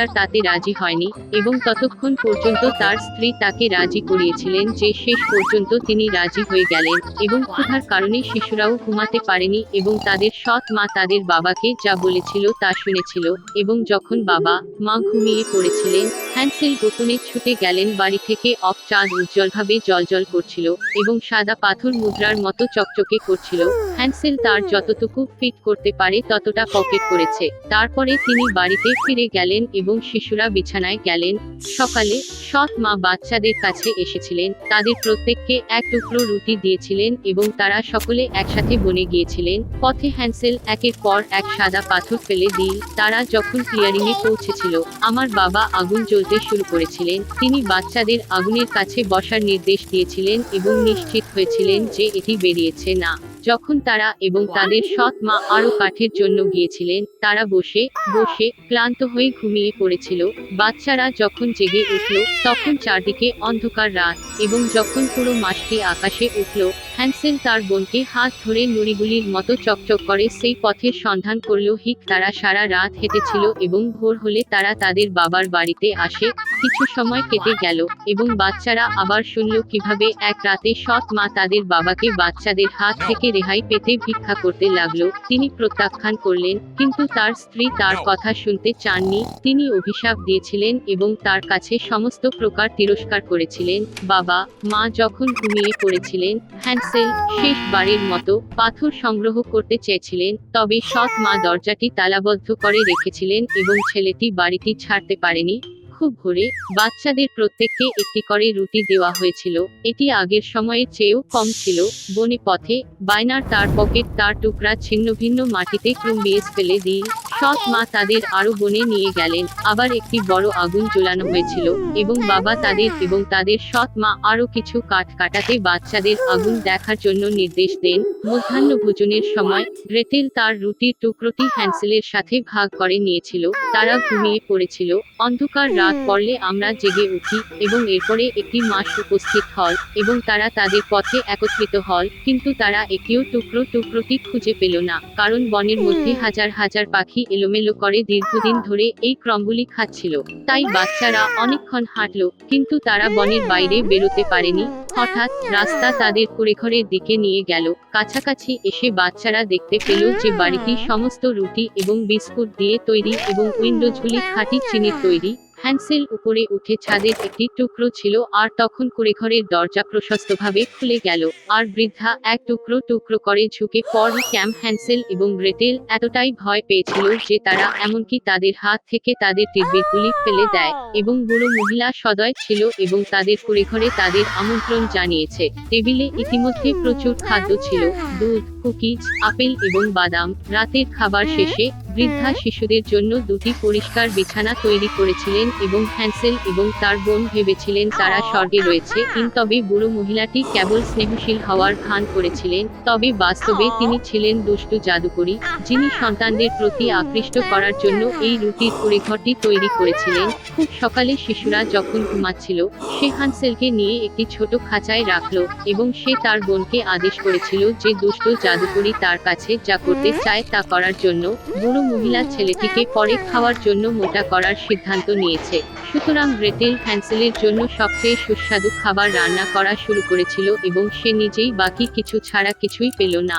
উৎকাটার তাতে রাজি হয়নি এবং ততক্ষণ পর্যন্ত তার স্ত্রী তাকে রাজি করিয়েছিলেন যে শেষ পর্যন্ত তিনি রাজি হয়ে গেলেন এবং ক্ষুধার কারণে শিশুরাও ঘুমাতে পারেনি এবং তাদের সৎ মা তাদের বাবাকে যা বলেছিল তা শুনেছিল এবং যখন বাবা মা ঘুমিয়ে পড়েছিলেন হ্যান্সেল গোপনে ছুটে গেলেন বাড়ি থেকে অফ চাঁদ উজ্জ্বলভাবে জলজল করছিল এবং সাদা পাথর মুদ্রার মতো চকচকে করছিল। হ্যান্সেল তার যতটুকু ফিট করতে পারে ততটা পকেট করেছে। তারপরে তিনি বাড়িতে ফিরে গেলেন এবং শিশুরা বিছানায় গেলেন। সকালে সৎ মা বাচ্চাদের কাছে এসেছিলেন। তাদের প্রত্যেককে এক টুকরো রুটি দিয়েছিলেন এবং তারা সকলে একসাথে বনে গিয়েছিলেন। পথে হ্যান্সেল একের পর এক সাদা পাথর ফেলে দিল। তারা যখন ক্লিয়ারিং এ পৌঁছেছিল, আমার বাবা আগুন জ্বলতে শুরু করেছিলেন। তিনি বাচ্চাদের আগুনের কাছে বসার নির্দেশ দিয়েছিলেন এবং নিশ্চিত হয়েছিলেন যে এটি বেরিয়েছে না। যখন তারা এবং তাদের সৎ মা আরও কাঠের জন্য গিয়েছিলেন, তারা বসে বসে ক্লান্ত হয়ে ঘুমিয়ে পড়েছিল। বাচ্চারা যখন জেগে উঠল, তখন চারদিকে অন্ধকার রাত এবং যখন পুরো মাসটি আকাশে উঠল হ্যান্সেল তার বোনকে হাত ধরে নুড়িগুলির মতো চকচক করে সেই পথের সন্ধান করল। হিক তারা সারা রাত হেঁটেছিল এবং ভোর হলে তারা তাদের বাবার বাড়িতে আসে। কিছু সময় কেটে গেল এবং বাচ্চারা আবার শুনল কীভাবে এক রাতে সৎ মা তাদের বাবাকে বাচ্চাদের হাত থেকে রেহাই পেতে ভিক্ষা করতে লাগল। তিনি প্রত্যাখ্যান করলেন কিন্তু তার স্ত্রী তার কথা শুনতে চাননি। তিনি অভিশাপ দিয়েছিলেন এবং তার কাছে সমস্ত প্রকার তিরস্কার করেছিলেন। বাবা মা যখন ঘুমিয়ে পড়েছিলেন হ্যান্সেল শেষবারের মতো পাথর সংগ্রহ করতে চেয়েছিলেন তবে সৎ মা দরজাটি তালাবদ্ধ করে রেখেছিলেন এবং ছেলেটি বাড়িটি ছাড়তে পারেনি। খুব ভোরে বাচ্চাদের প্রত্যেককে একটি করে রুটি দেওয়া হয়েছিল। এটি আগের সময়ের চেয়েও কম ছিল। বনে পথে, বায়নার তার পকেট তার টুকরা ছিন্ন ভিন্ন মাটিতে ক্রুম্বিয়েস ফেলে দিল সৎ মা তাদের আরও বনে নিয়ে গেলেন। আবার একটি বড় আগুন জ্বলানো হয়েছিল এবং বাবা তাদের এবং তাদের সৎ মা আরও কিছু কাঠ কাটাতে বাচ্চাদের আগুন দেখার জন্য নির্দেশ দেন। মধ্যাহ্ন ভোজনের সময় গ্রেটেল তার রুটির টুকরোটি হ্যান্সেলের সাথে ভাগ করে নিয়েছিল। তারা ঘুমিয়ে পড়েছিল। অন্ধকার রাত পড়লে আমরা জেগে উঠি এবং এরপরে একটি মাস উপস্থিত হল এবং তারা তাদের পথে একত্রিত হল কিন্তু তারা একটিও টুকরো টুকরোটি খুঁজে পেল না কারণ বনের মধ্যে হাজার হাজার পাখি এলোমেলো করে দীর্ঘদিন ধরে এই ক্রমগুলি খাচ্ছিল। তাই বাচ্চারা অনেকক্ষণ হাঁটলো কিন্তু তারা বনের বাইরে বেরোতে পারেনি। হঠাৎ রাস্তা তাদের কুড়েঘরের দিকে নিয়ে গেল। কাছাকাছি এসে বাচ্চারা দেখতে পেল যে বাড়িটি সমস্ত রুটি এবং বিস্কুট দিয়ে তৈরি এবং উইন্ডোজগুলি খাঁটি চিনির তৈরি। হ্যান্সেল উপরে উঠে ছাদের একটি টুকরো ছিল আর তখন কুড়েঘরের দরজা প্রশস্তভাবে খুলে গেল। আর বৃদ্ধা এক টুকরো টুকরো করে ঝুঁকে পর ক্যাম্প হ্যান্সেল এবং গ্রেটেল এতটাই ভয় পেয়েছিল যে তারা এমনকি তাদের হাত থেকে তাদের টিরবিটগুলি ফেলে দেয় এবং বুড়ো মহিলা সদয় ছিল এবং তাদের কুড়েঘরে তাদের আমন্ত্রণ জানিয়েছে। টেবিলে ইতিমধ্যে প্রচুর খাদ্য ছিল, দুধ, কুকিজ, আপেল এবং বাদাম। রাতের খাবার শেষে বৃদ্ধা শিশুদের জন্য দুটি পরিষ্কার বিছানা তৈরি করেছিলেন এবং হ্যান্সেল এবং তার বোন ভেবেছিলেন তারা স্বর্গে রয়েছে। তবে বুড়ো মহিলাটি কেবল স্নেহশীল হওয়ার ভান করেছিলেন। তবে বাস্তবে তিনি ছিলেন দুষ্টু জাদুকরী যিনি সন্তানদের প্রতি আকৃষ্ট করার জন্য এই রুটির পরিঘরটি তৈরি করেছিলেন। খুব সকালে শিশুরা যখন ঘুমাচ্ছিল সে হানসেলকে নিয়ে একটি ছোট খাঁচায় রাখল এবং সে তার বোনকে আদেশ করেছিল যে দুষ্ট জাদুকরী তার কাছে যা করতে চায় তা করার জন্য বুড়ো মহিলা ছেলেটিকে পরে খাওয়ার জন্য মোটা করার সিদ্ধান্ত নিয়েছে। সুতরাং গ্রেটেল হ্যান্সেলের জন্য সবচেয়ে সুস্বাদু খাবার রান্না করা শুরু করেছিল এবং সে নিজেই বাকি কিছু ছাড়া কিছুই পেল না।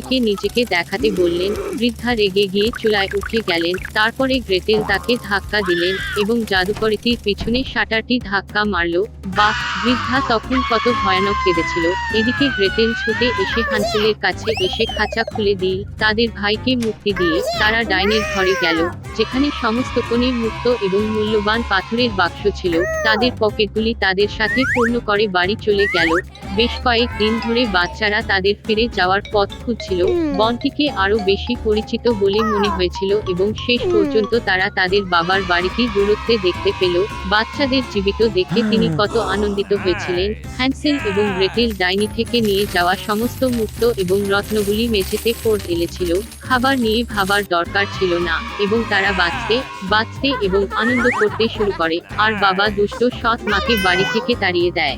ডাইনিকে নিজেকে দেখাতে বললেন, বৃদ্ধা রেগে গিয়ে চুলায় উঠে গেলেন, তারপরে গ্রেটেল তাকে ধাক্কা দিলেন এবং জাদুকরীটির পিছনে শাটারটি ধাক্কা মারল। বা বৃদ্ধা তখন কত ভয়ানক কেঁদেছিল। এদিকে গ্রেটেল ছুটে এসে হানসেলের কাছে এসে খাঁচা খুলে দিয়ে তাদের ভাইকে মুক্তি দিয়ে তারা ডাইনের ঘরে গেল। যেখানে সমস্ত কোণে মুক্ত এবং মূল্যবান পাথরের বাক্স ছিল তাদের পকেটগুলি তাদের সাথে পূর্ণ করে বাড়ি চলে গেল। বেশ কয়েক দিন ধরে বাচ্চারা তাদের ফিরে যাওয়ার পথ খুঁজছিল। বনটিকে আরও বেশি পরিচিত বলে মনে হয়েছিল এবং শেষ পর্যন্ত তারা তাদের বাবার বাড়িটি দূরত্বে দেখতে পেল। বাচ্চাদের জীবিত দেখে তিনি কত আনন্দিত হয়েছিলেন। হ্যান্সেল এবং গ্রেটেল ডাইনি থেকে নিয়ে যাওয়া সমস্ত মুক্ত এবং রত্নগুলি মেঝেতে ফোর্ড এলেছিল। খাবার নিয়ে ভাবার দরকার ছিল না এবং তারা বাঁচতে বাঁচতে এবং আনন্দ করতে শুরু করে। আর বাবা দুষ্ট সৎ মাকে বাড়ি থেকে তাড়িয়ে দেয়।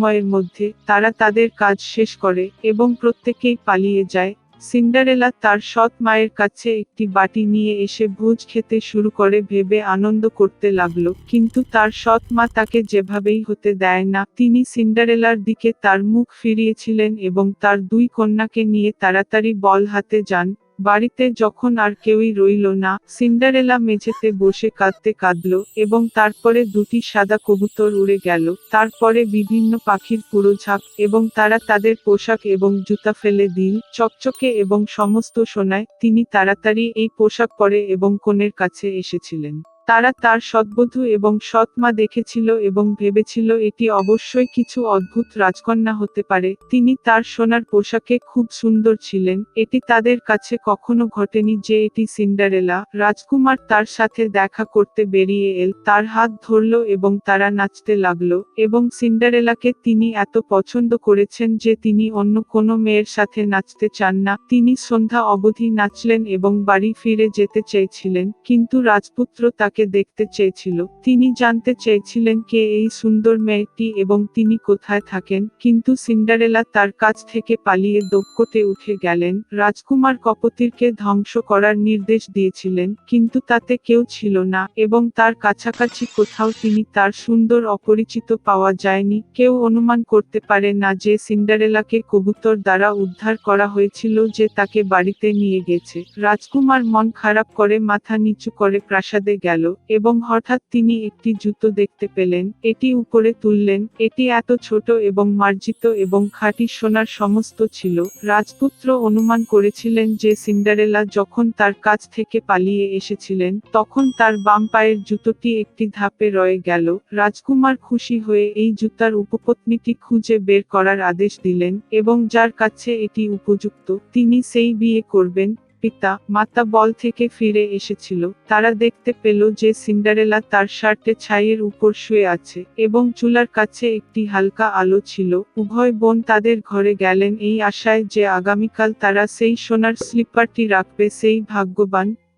সময়ের মধ্যে তারা তাদের কাজ শেষ করে এবং প্রত্যেকেই পালিয়ে যায়। সিন্ডারেলা তার সৎ মায়ের কাছে একটি বাটি নিয়ে এসে ভোজ খেতে শুরু করে ভেবে আনন্দ করতে লাগল, কিন্তু তার সৎ মা তাকে যেভাবেই হতে দেয় না, তিনি সিন্ডারেলার দিকে তার মুখ ফিরিয়েছিলেন এবং তার দুই কন্যাকে নিয়ে তাড়াতাড়ি বল হাতে যান বাড়িতে যখন আর কেউই রইল না, সিন্ডারেলা মেঝেতে বসে কাঁদতে কাঁদল এবং তারপরে দুটি সাদা কবুতর উড়ে গেল। তারপরে বিভিন্ন পাখির পুরো ঝাঁক এবং তারা তাদের পোশাক এবং জুতা ফেলে দিল। চকচকে এবং সমস্ত সোনায় তিনি তাড়াতাড়ি এই পোশাক পরে এবং কনের কাছে এসেছিলেন। তারা তার সৎবধূ এবং সৎ মা দেখেছিল এবং ভেবেছিল এটি অবশ্যই কিছু অদ্ভুত রাজকন্যা হতে পারে। তিনি তার সোনার পোশাকে খুব সুন্দর ছিলেন। এটি তাদের কাছে কখনো ঘটেনি যে এটি সিন্ডারেলা রাজকুমার তার সাথে দেখা করতে বেরিয়ে এল। তার হাত ধরল এবং তারা নাচতে লাগল এবং সিন্ডারেলাকে তিনি এত পছন্দ করেছেন যে তিনি অন্য কোনো মেয়ের সাথে নাচতে চান না। তিনি সন্ধ্যা অবধি নাচলেন এবং বাড়ি ফিরে যেতে চেয়েছিলেন। কিন্তু রাজপুত্র তাকে দেখতে চেয়েছিল। তিনি জানতে চেয়েছিলেন কে এই সুন্দর মেয়েটি এবং তিনি কোথায় থাকেন, কিন্তু সিন্ডারেলা তার কাছ থেকে পালিয়ে দক্ষতে উঠে গেলেন। রাজকুমার কপতিরকে ধ্বংস করার নির্দেশ দিয়েছিলেন, কিন্তু তাতে কেউ ছিল না এবং তার কাছাকাছি কোথাও তিনি তার সুন্দর অপরিচিত পাওয়া যায়নি। কেউ অনুমান করতে পারে না যে সিন্ডারেলাকে কবুতর দ্বারা উদ্ধার করা হয়েছিল যে তাকে বাড়িতে নিয়ে গেছে। রাজকুমার মন খারাপ করে মাথা নিচু করে প্রাসাদে গেল। গেল এবং হঠাৎ তিনি একটি জুতো দেখতে পেলেন, এটি উপরে তুললেন, এটি এত ছোট এবং মার্জিত এবং খাঁটি সোনার সমস্ত ছিল, রাজপুত্র অনুমান করেছিলেন যে সিন্ডারেলা যখন তার কাছ থেকে পালিয়ে এসেছিলেন, তখন তার বাম পায়ের জুতোটি একটি ধাপে রয়ে গেল, রাজকুমার খুশি হয়ে এই জুতার উপপত্নীটি খুঁজে বের করার আদেশ দিলেন এবং যার কাছে এটি উপযুক্ত, তিনি সেই বিয়ে করবেন পিতা, মাতা বল থেকে ফিরে এসেছিল। তারা দেখতে পেল যে সিন্ডারেলা তার শার্টে ছাইয়ের উপর শুয়ে আছে এবং চুলার কাছে একটি হালকা আলো ছিল। উভয় বোন তাদের ঘরে গেলেন এই আশায় যে আগামীকাল তারা সেই সোনার স্লিপারটি রাখবে, সেই ভাগ্যবান